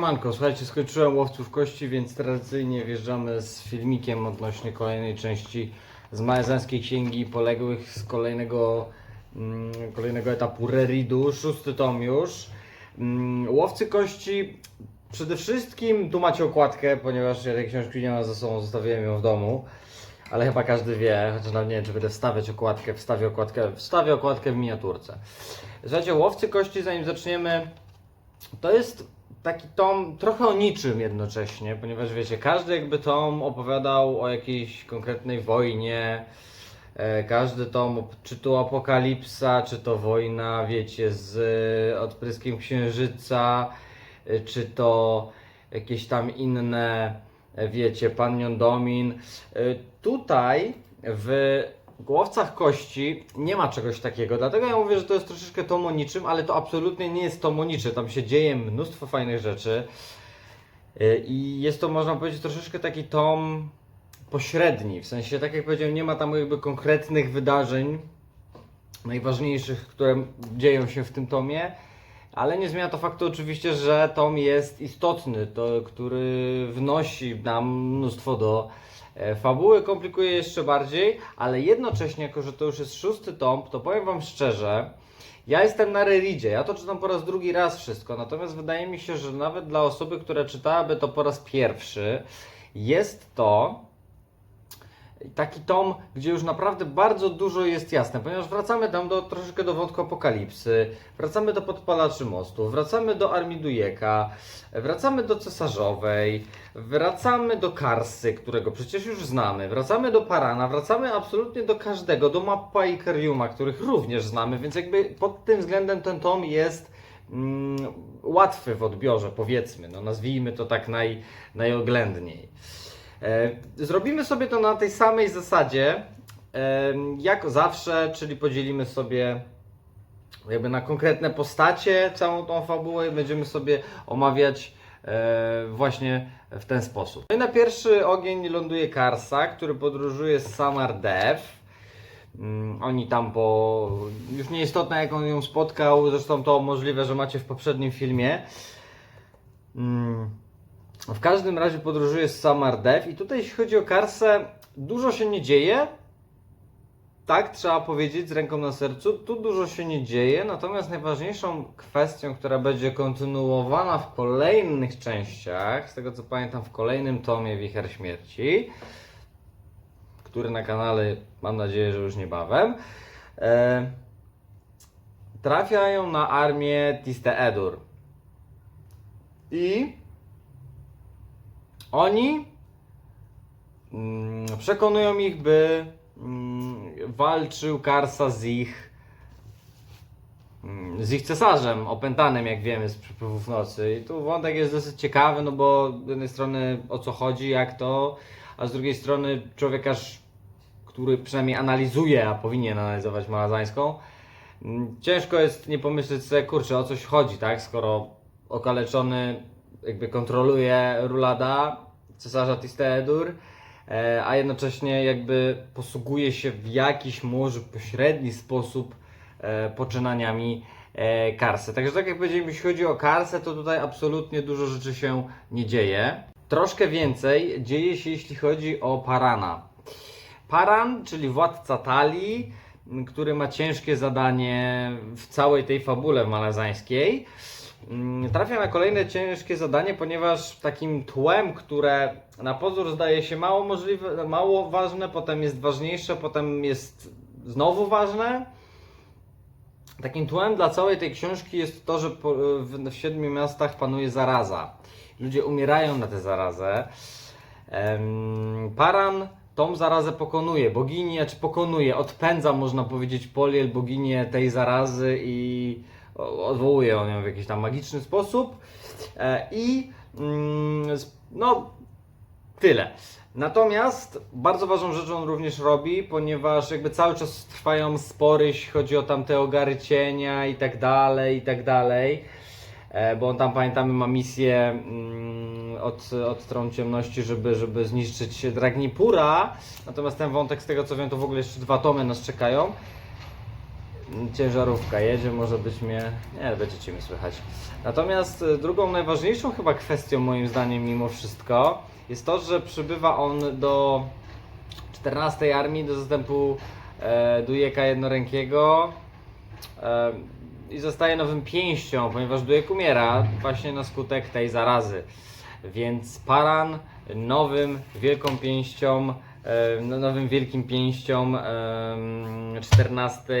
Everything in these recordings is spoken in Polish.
Siemanko, słuchajcie, skończyłem łowców kości, więc tradycyjnie wjeżdżamy z filmikiem odnośnie kolejnej części z Majezańskiej Księgi Poległych z kolejnego, mm, kolejnego etapu Reridu, szósty tom już. Mm, łowcy kości, przede wszystkim tu macie okładkę, ponieważ ja tej książki nie mam ze sobą, zostawiłem ją w domu. Ale chyba każdy wie, chociaż nawet nie wiem, czy będę wstawiać okładkę, wstawię okładkę, wstawię okładkę w miniaturce. Słuchajcie, łowcy kości, zanim zaczniemy, to jest taki tom trochę o niczym jednocześnie, ponieważ wiecie, każdy jakby tom opowiadał o jakiejś konkretnej wojnie. E, każdy tom, czy to apokalipsa, czy to wojna, wiecie, z e, odpryskiem księżyca, e, czy to jakieś tam inne, wiecie, pan Niondomin. E, tutaj w Głowcach Kości nie ma czegoś takiego, dlatego ja mówię, że to jest troszeczkę tom o niczym, ale to absolutnie nie jest tom o niczym. Tam się dzieje mnóstwo fajnych rzeczy Y, i jest to, można powiedzieć, troszeczkę taki tom pośredni. W sensie, tak jak powiedziałem, nie ma tam jakby konkretnych wydarzeń najważniejszych, które dzieją się w tym tomie, ale nie zmienia to faktu oczywiście, że tom jest istotny, to, który wnosi nam mnóstwo do fabuły, komplikuje jeszcze bardziej, ale jednocześnie, jako że to już jest szósty tom, to powiem Wam szczerze, ja jestem na Reridzie, ja to czytam po raz drugi raz wszystko, natomiast wydaje mi się, że nawet dla osoby, która czytałaby to po raz pierwszy, jest to taki tom, gdzie już naprawdę bardzo dużo jest jasne, ponieważ wracamy tam do troszeczkę do wątku apokalipsy, wracamy do podpalaczy mostu, wracamy do armii Dujeka, wracamy do cesarzowej, wracamy do Karsy, którego przecież już znamy, wracamy do Parana, wracamy absolutnie do każdego, do Mappa i Kariuma, których również znamy, więc jakby pod tym względem ten tom jest mm, łatwy w odbiorze, powiedzmy, no nazwijmy to tak naj, najoględniej. E, Zrobimy sobie to na tej samej zasadzie, e, jak zawsze, czyli podzielimy sobie jakby na konkretne postacie całą tą fabułę i będziemy sobie omawiać e, właśnie w ten sposób. No i na pierwszy ogień ląduje Karsa, który podróżuje z Samardev. Mm, Oni tam po. Już nieistotne jak on ją spotkał, zresztą to możliwe, że macie w poprzednim filmie. W każdym razie podróżuje z Samardev i tutaj jeśli chodzi o Karsę, dużo się nie dzieje. Tak, trzeba powiedzieć z ręką na sercu, tu dużo się nie dzieje, natomiast najważniejszą kwestią, która będzie kontynuowana w kolejnych częściach, z tego co pamiętam w kolejnym tomie Wicher Śmierci, który na kanale mam nadzieję, że już niebawem, e, trafiają na armię Tiste Edur. I oni mm, przekonują ich, by mm, walczył Karsa z ich mm, z ich cesarzem, opętanym jak wiemy z przypływów nocy. I tu wątek jest dosyć ciekawy, no bo z jednej strony o co chodzi, jak to, a z drugiej strony człowiekarz, który przynajmniej analizuje, a powinien analizować malazańską, ciężko jest nie pomyśleć sobie, kurczę, o coś chodzi, tak, skoro okaleczony jakby kontroluje Rulada, cesarza Tisteedur, e, a jednocześnie jakby posługuje się w jakiś może pośredni sposób e, poczynaniami e, Karsy. Także tak jak powiedziałem, jeśli chodzi o Karsę, to tutaj absolutnie dużo rzeczy się nie dzieje. Troszkę więcej dzieje się, jeśli chodzi o Parana. Paran, czyli władca Talii, który ma ciężkie zadanie w całej tej fabule malazańskiej, mm, trafia na kolejne ciężkie zadanie, ponieważ takim tłem, które na pozór zdaje się mało możliwe, mało ważne, potem jest ważniejsze, potem jest znowu ważne. Takim tłem dla całej tej książki jest to, że w, siedmiu miastach panuje zaraza. Ludzie umierają na tę zarazę. Paran tą zarazę pokonuje, boginię, czy pokonuje, odpędza, można powiedzieć, Poliel, boginię tej zarazy i odwołuje on ją w jakiś tam magiczny sposób. E, I mm, no, tyle. Natomiast bardzo ważną rzeczą on również robi, ponieważ jakby cały czas trwają spory, jeśli chodzi o tamte ogary cienia i tak dalej, i tak dalej. E, Bo on tam pamiętamy ma misję mm, od, od Tron Ciemności, żeby, żeby zniszczyć Dragnipura. Natomiast ten wątek z tego co wiem to w ogóle jeszcze dwa tomy nas czekają. Ciężarówka jedzie, może być mnie, nie, będziecie mnie słychać. Natomiast e, drugą najważniejszą chyba kwestią moim zdaniem mimo wszystko jest to, że przybywa on do 14 armii do zastępu e, Dujeka Jednorękiego e, i zostaje nowym pięścią, ponieważ Dujek umiera właśnie na skutek tej zarazy. Więc Paran nowym wielką pięścią, e, no, nowym wielkim pięścią e, 14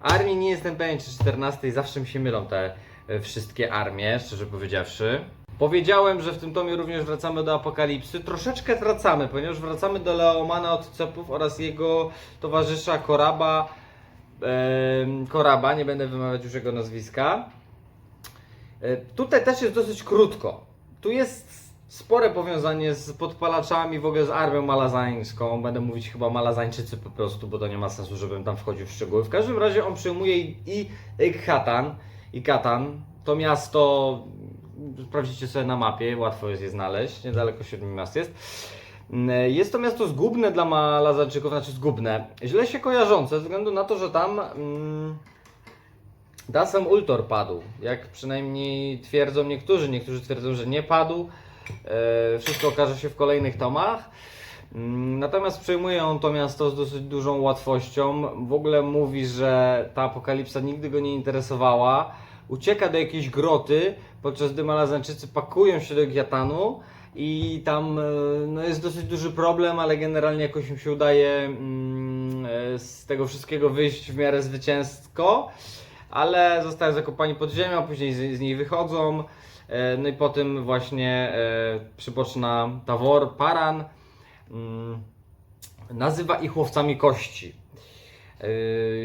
armii, nie jestem pewien czy 14, zawsze mi się mylą te e, wszystkie armie, szczerze powiedziawszy. Powiedziałem, że w tym tomie również wracamy do Apokalipsy. Troszeczkę wracamy, ponieważ wracamy do Leomana od Cepów oraz jego towarzysza Koraba. Koraba, nie będę wymawiać już jego nazwiska. E, Tutaj też jest dosyć krótko. Tu jest spore powiązanie z podpalaczami, w ogóle z armią malazańską. Będę mówić chyba malazańczycy po prostu, bo to nie ma sensu, żebym tam wchodził w szczegóły. W każdym razie on przejmuje i, i i Katan. To miasto, sprawdzicie sobie na mapie, łatwo jest je znaleźć, niedaleko siedmiu miast jest. Jest to miasto zgubne dla Malazańczyków, znaczy zgubne, źle się kojarzące, ze względu na to, że tam mm, Dasem Ultor padł, jak przynajmniej twierdzą niektórzy. Niektórzy twierdzą, że nie padł. E, wszystko okaże się w kolejnych tomach. Mm, Natomiast przejmuje on to miasto z dosyć dużą łatwością. W ogóle mówi, że ta apokalipsa nigdy go nie interesowała. Ucieka do jakiejś groty, podczas gdy Malazańczycy pakują się do Giatanu i tam e, no, jest dosyć duży problem, ale generalnie jakoś im się udaje mm, e, z tego wszystkiego wyjść w miarę zwycięsko ale zostają zakopani pod ziemią, później z, z niej wychodzą. E, No i po tym właśnie e, przyboczna Tawor, Paran, mm, nazywa ich łowcami kości. E,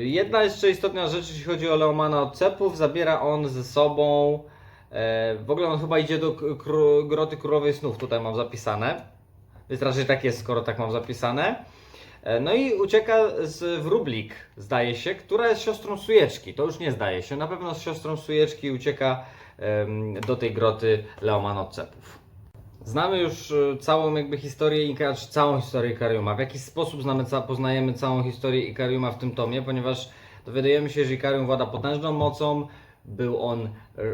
Jedna jeszcze istotna rzecz, jeśli chodzi o Leomana od Cepów, zabiera on ze sobą, w ogóle on chyba idzie do groty Królowej Snów, tutaj mam zapisane. Więc raczej tak jest, skoro tak mam zapisane. E, No i ucieka z Wróblik, zdaje się, która jest siostrą Sujeczki. To już nie zdaje się. Na pewno z siostrą Sujeczki ucieka do tej groty Leoman od Cepów. Znamy już e, całą jakby historię Ika, czy całą historię Ikariuma. W jaki sposób znamy, poznajemy całą historię Ikariuma w tym tomie, ponieważ dowiadujemy się, że Ikarium włada potężną mocą, był on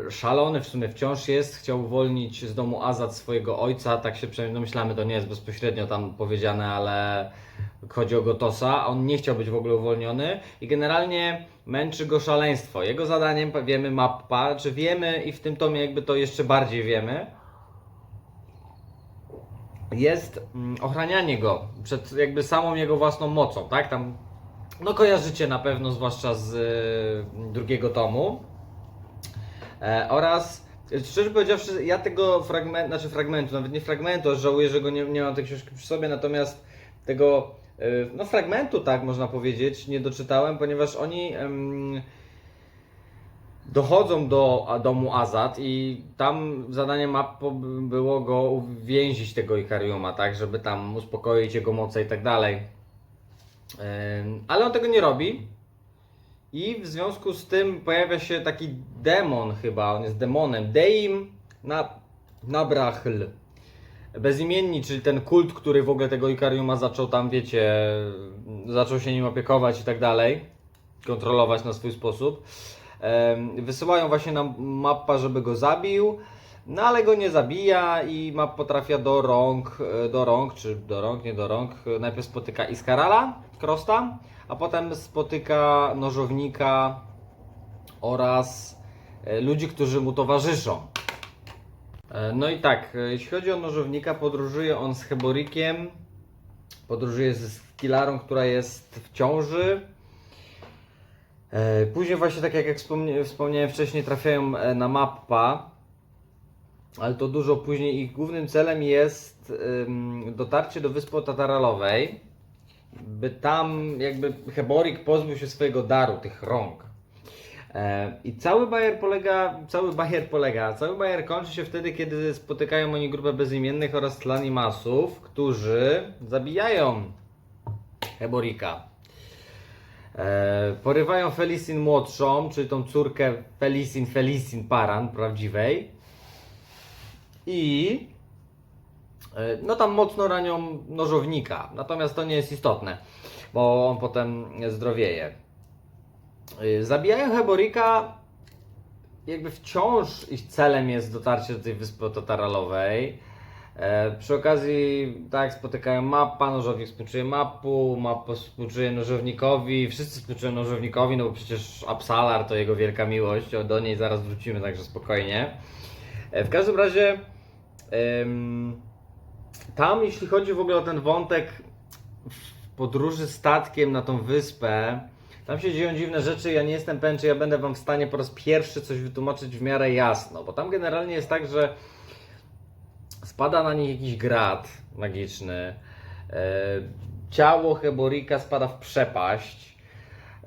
e, szalony, w sumie wciąż jest, chciał uwolnić z domu Azad swojego ojca, tak się przynajmniej domyślamy, to nie jest bezpośrednio tam powiedziane, ale chodzi o Gotosa, on nie chciał być w ogóle uwolniony i generalnie męczy go szaleństwo. Jego zadaniem, wiemy, mappa, czy wiemy i w tym tomie jakby to jeszcze bardziej wiemy, jest mm, ochranianie go przed jakby samą jego własną mocą, tak? Tam, no kojarzycie na pewno, zwłaszcza z y, drugiego tomu. E, oraz, szczerze powiedziawszy, ja tego fragmentu, znaczy fragmentu, nawet nie fragmentu, żałuję, że go nie, nie mam tej książki przy sobie, natomiast tego, e, no fragmentu, tak można powiedzieć, nie doczytałem, ponieważ oni em, dochodzą do domu Azad i tam zadaniem mapy było go uwięzić tego Ikariuma, tak, żeby tam uspokoić jego moce i tak dalej. Ale on tego nie robi. I w związku z tym pojawia się taki demon chyba, on jest demonem. Deim na, Nabrachl. Bezimienni, czyli ten kult, który w ogóle tego Ikariuma zaczął tam, wiecie, zaczął się nim opiekować i tak dalej, kontrolować na swój sposób. Wysyłają właśnie nam mappa, żeby go zabił, no ale go nie zabija i mappa trafia do rąk, e, do rąk, czy do rąk, nie do rąk. Najpierw spotyka Iskarala, Krosta, a potem spotyka nożownika oraz e, ludzi, którzy mu towarzyszą. E, No i tak, e, jeśli chodzi o nożownika, podróżuje on z Heborikiem, podróżuje ze Skilarą, która jest w ciąży. E, Później właśnie, tak jak wspomniałem wcześniej, trafiają e, na mappa, ale to dużo później. Ich głównym celem jest dotarcie do wyspy Tataralowej, by tam jakby Heborik pozbył się swojego daru, tych rąk. E, I cały bajer polega, cały bajer polega, cały bajer kończy się wtedy, kiedy spotykają oni grupę bezimiennych oraz tlanimasów, którzy zabijają Heborika. E, porywają Felicin młodszą, czyli tą córkę Felicin Felicin Paran prawdziwej. I e, no tam mocno ranią nożownika. Natomiast to nie jest istotne, bo on potem zdrowieje. Y, Zabijają Heborika, jakby wciąż ich celem jest dotarcie do tej wyspy ototaralowej. E, przy okazji, tak, spotykają mapa, nożownik współczuje mapu, mapa współczuje nożownikowi, wszyscy współczują nożownikowi, no bo przecież Absalar to jego wielka miłość, o, do niej zaraz wrócimy, także spokojnie. E, w każdym razie, tam jeśli chodzi w ogóle o ten wątek w podróży statkiem na tą wyspę, tam się dzieją dziwne rzeczy, ja nie jestem pewien, czy ja będę Wam w stanie po raz pierwszy coś wytłumaczyć w miarę jasno, bo tam generalnie jest tak, że spada na nich jakiś grat magiczny, e, ciało Heborika spada w przepaść.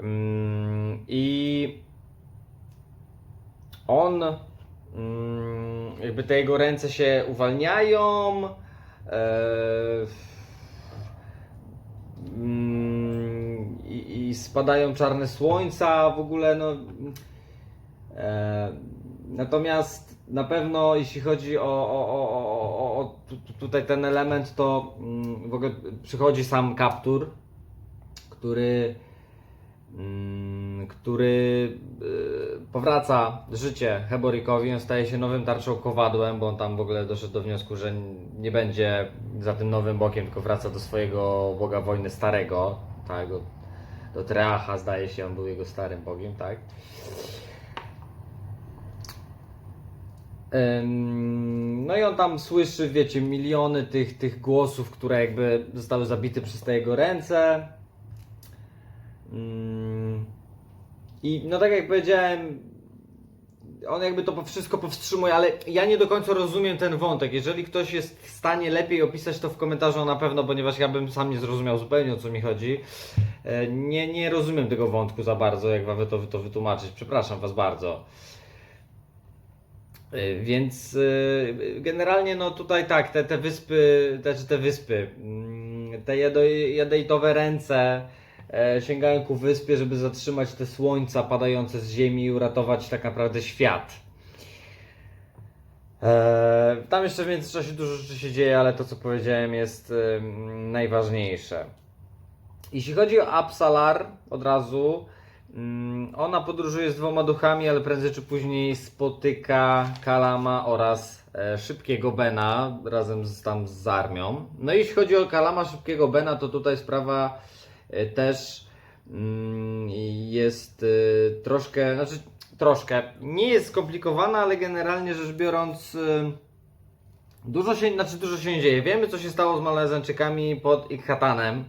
Mm, i on, jakby te jego ręce się uwalniają, e, mm, i, spadają czarne słońca, w ogóle no. E, natomiast na pewno jeśli chodzi o, o, o, o, o, o tu, tu- tutaj ten element, to mm, w ogóle przychodzi sam kaptur, który mm, który y, powraca życie Heborikowi, on staje się nowym tarczą kowadłem, bo on tam w ogóle doszedł do wniosku, że nie będzie za tym nowym bokiem, tylko wraca do swojego boga wojny starego, tak, do, Treacha zdaje się, on był jego starym bogiem, tak. No i on tam słyszy, wiecie, miliony tych, tych głosów, które jakby zostały zabite przez te jego ręce. I no tak jak powiedziałem, on jakby to wszystko powstrzymuje, ale ja nie do końca rozumiem ten wątek. Jeżeli ktoś jest w stanie lepiej opisać to w komentarzu na pewno, ponieważ ja bym sam nie zrozumiał zupełnie o co mi chodzi. E, Nie, nie rozumiem tego wątku za bardzo, jak wam to, to wytłumaczyć. Przepraszam was bardzo. Y, Więc y, generalnie no tutaj tak, te, te wyspy, te, czy te wyspy, mm, te jadejtowe ręce e, sięgają ku wyspie, żeby zatrzymać te słońca padające z ziemi i uratować tak naprawdę świat. E, Tam jeszcze w międzyczasie dużo rzeczy się dzieje, ale to co powiedziałem jest najważniejsze. Jeśli chodzi o Absalar, od razu, mm, ona podróżuje z dwoma duchami, ale prędzej czy później spotyka Kalama oraz e, Szybkiego Bena razem z, tam z armią. No i jeśli chodzi o Kalama, Szybkiego Bena, to tutaj sprawa e, też mm, jest e, troszkę, znaczy troszkę, nie jest skomplikowana, ale generalnie rzecz biorąc... E, Dużo się, znaczy dużo się dzieje. Wiemy, co się stało z Malezańczykami pod Ikhatanem.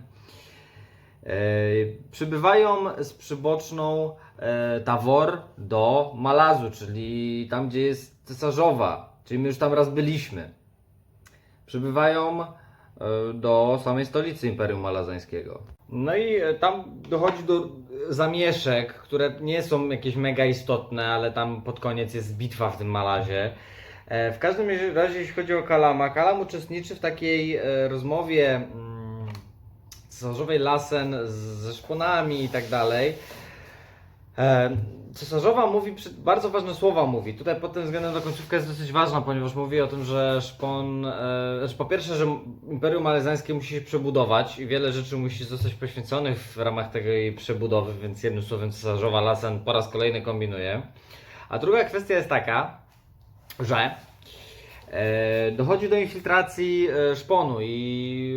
E, przybywają z przyboczną e, Tawor do Malazu, czyli tam, gdzie jest cesarzowa, czyli my już tam raz byliśmy. Przybywają e, do samej stolicy Imperium Malazańskiego. No i e, tam dochodzi do zamieszek, które nie są jakieś mega istotne, ale tam pod koniec jest bitwa w tym Malazie. E, W każdym razie, jeśli chodzi o Kalama, Kalam uczestniczy w takiej e, rozmowie mm, cesarzowej Lasen ze szponami i tak dalej. Cesarzowa mówi, bardzo ważne słowa mówi. Tutaj pod tym względem ta końcówka jest dosyć ważna, ponieważ mówi o tym, że szpon, e, znaczy po pierwsze, że Imperium Malezańskie musi się przebudować i wiele rzeczy musi zostać poświęconych w ramach tej przebudowy, więc jednym słowem cesarzowa Lasen po raz kolejny kombinuje. A druga kwestia jest taka, że e, dochodzi do infiltracji e, szponu i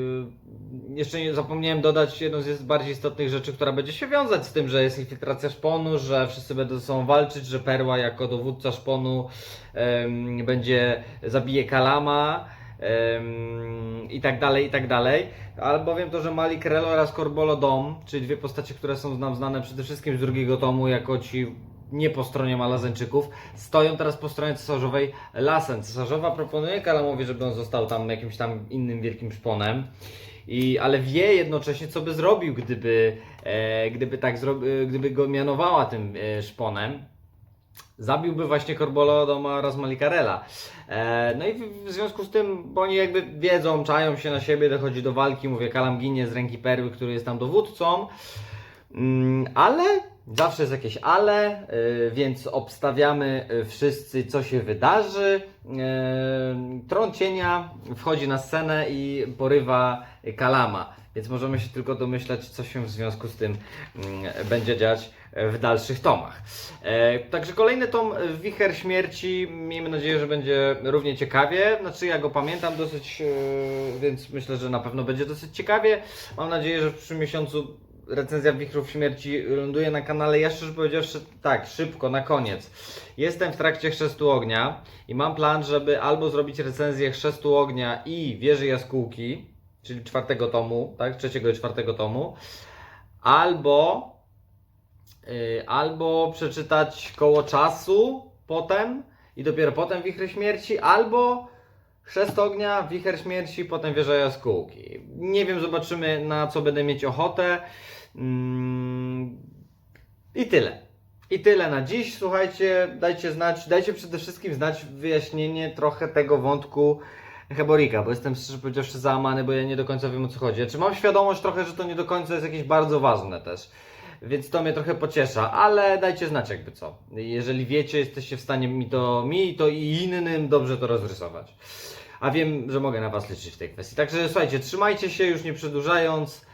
jeszcze nie zapomniałem dodać jedną z bardziej istotnych rzeczy, która będzie się wiązać z tym, że jest infiltracja szponu, że wszyscy będą ze sobą walczyć, że Perła jako dowódca szponu em, będzie zabije Kalama em, i tak dalej, i tak dalej. Albowiem to, że Malik Relo oraz Corbolo Dom, czyli dwie postacie, które są nam znane przede wszystkim z drugiego tomu jako ci nie po stronie Malazańczyków, stoją teraz po stronie cesarzowej Lasen. Cesarzowa proponuje Kalamowi, żeby on został tam jakimś tam innym wielkim szponem. I, ale wie jednocześnie, co by zrobił, gdyby, e, gdyby tak zro, e, gdyby go mianowała tym e, szponem. Zabiłby właśnie Corbolodoma oraz Malikarela. E, no i w, w związku z tym, bo oni jakby wiedzą, czają się na siebie, dochodzi do walki, mówię, Kalam ginie z ręki Perły, który jest tam dowódcą. Mm, ale zawsze jest jakieś ale, y, więc obstawiamy y, wszyscy, co się wydarzy. Y, Tron cienia wchodzi na scenę i porywa Kalama. więc możemy się tylko domyślać, co się w związku z tym mm, będzie dziać w dalszych tomach. E, także kolejny tom Wicher Śmierci, miejmy nadzieję, że będzie równie ciekawie. Znaczy ja go pamiętam dosyć, e, więc myślę, że na pewno będzie dosyć ciekawie. Mam nadzieję, że w przyszłym miesiącu recenzja Wichrów Śmierci ląduje na kanale. Ja szczerze powiedziawszy, tak, szybko, na koniec. Jestem w trakcie Chrztu Ognia i mam plan, żeby albo zrobić recenzję Chrztu Ognia i Wieży Jaskółki, czyli czwartego tomu, tak, trzeciego i czwartego tomu, albo y, albo przeczytać Koło Czasu potem i dopiero potem Wichry Śmierci, albo Chrzest Ognia, Wicher Śmierci, potem Wieża Jaskółki. Nie wiem, zobaczymy na co będę mieć ochotę. Mm, I tyle. I tyle na dziś. Słuchajcie, dajcie znać, dajcie przede wszystkim znać wyjaśnienie trochę tego wątku Heborika, bo jestem szczerze powiedziawszy załamany, bo ja nie do końca wiem o co chodzi. Czy mam świadomość trochę, że to nie do końca jest jakieś bardzo ważne też. Więc to mnie trochę pociesza, ale dajcie znać jakby co. Jeżeli wiecie, jesteście w stanie mi to, mi to i innym dobrze to rozrysować. A wiem, że mogę na Was liczyć w tej kwestii. Także słuchajcie, trzymajcie się już nie przedłużając.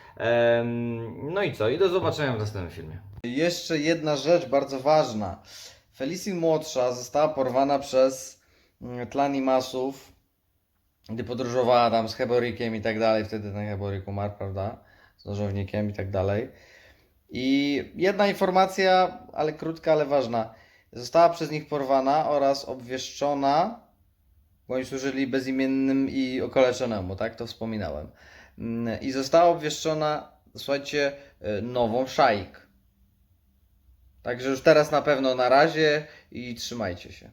No i co? I do zobaczenia w następnym filmie. Jeszcze jedna rzecz bardzo ważna. Felicin młodsza została porwana przez mm, Tlani Masów, gdy podróżowała tam z Heborikiem i tak dalej. Wtedy ten Heborik umarł, prawda? Z nożownikiem i tak dalej. I jedna informacja, ale krótka, ale ważna. Została przez nich porwana oraz obwieszczona, bo oni służyli bezimiennym i okaleczonemu, tak? To wspominałem. Mm, I została obwieszczona, słuchajcie, y, nową szaik. Także już teraz na pewno na razie i trzymajcie się.